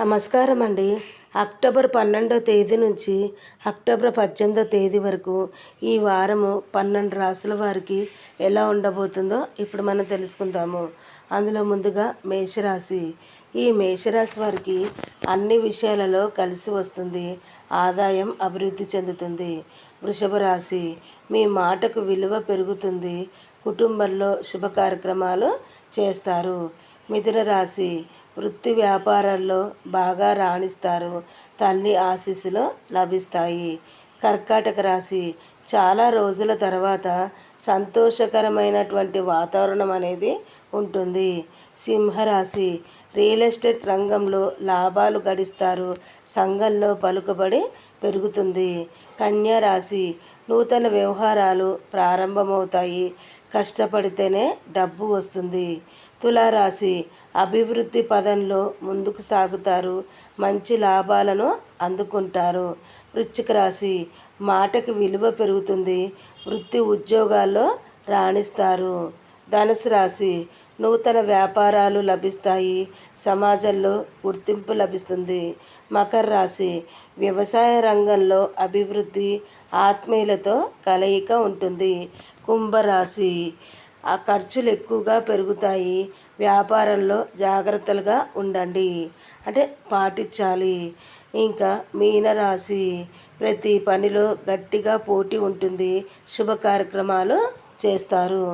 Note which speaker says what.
Speaker 1: నమస్కారం అండి అక్టోబర్ పన్నెండో తేదీ నుంచి అక్టోబర్ పద్దెనిమిదో తేదీ వరకు ఈ వారము పన్నెండు రాసుల వారికి ఎలా ఉండబోతుందో ఇప్పుడు మనం తెలుసుకుందాము. అందులో ముందుగా మేషరాశి. ఈ మేషరాశి వారికి అన్ని విషయాలలో కలిసి వస్తుంది. ఆదాయం అభివృద్ధి చెందుతుంది. వృషభ రాశి. మీ మాటకు విలువ పెరుగుతుంది. కుటుంబంలో శుభ కార్యక్రమాలు చేస్తారు. మిథున రాశి వృత్తి వ్యాపారాల్లో బాగా రాణిస్తారు. తల్లి ఆశీస్సులు లభిస్తాయి. కర్కాటక రాశి చాలా రోజుల తర్వాత సంతోషకరమైనటువంటి వాతావరణం అనేది ఉంటుంది. సింహరాశి రియల్ ఎస్టేట్ రంగంలో లాభాలు గడిస్తారు. సంఘంలో పలుకుబడి పెరుగుతుంది. కన్యారాశి నూతన వ్యవహారాలు ప్రారంభమవుతాయి. కష్టపడితేనే డబ్బు వస్తుంది. తులారాశి అభివృద్ధి పదంలో ముందుకు సాగుతారు. మంచి లాభాలను అందుకుంటారు. వృశ్చిక రాశి మాటకి విలువ పెరుగుతుంది. వృత్తి ఉద్యోగాల్లో రాణిస్తారు. ధనుసు రాశి నూతన వ్యాపారాలు లభిస్తాయి. సమాజంలో గుర్తింపు లభిస్తుంది. మకర రాశి వ్యవసాయ రంగంలో అభివృద్ధి ఆత్మీయులతో కలయిక ఉంటుంది. కుంభరాశి ఆ ఖర్చులు ఎక్కువగా పెరుగుతాయి. వ్యాపారంలో జాగ్రత్తలుగా ఉండండి. అంటే పాటించాలి. ఇంకా మీనరాశి ప్రతి పనిలో గట్టిగా పోటీ ఉంటుంది. శుభ కార్యక్రమాలు చేస్తారు.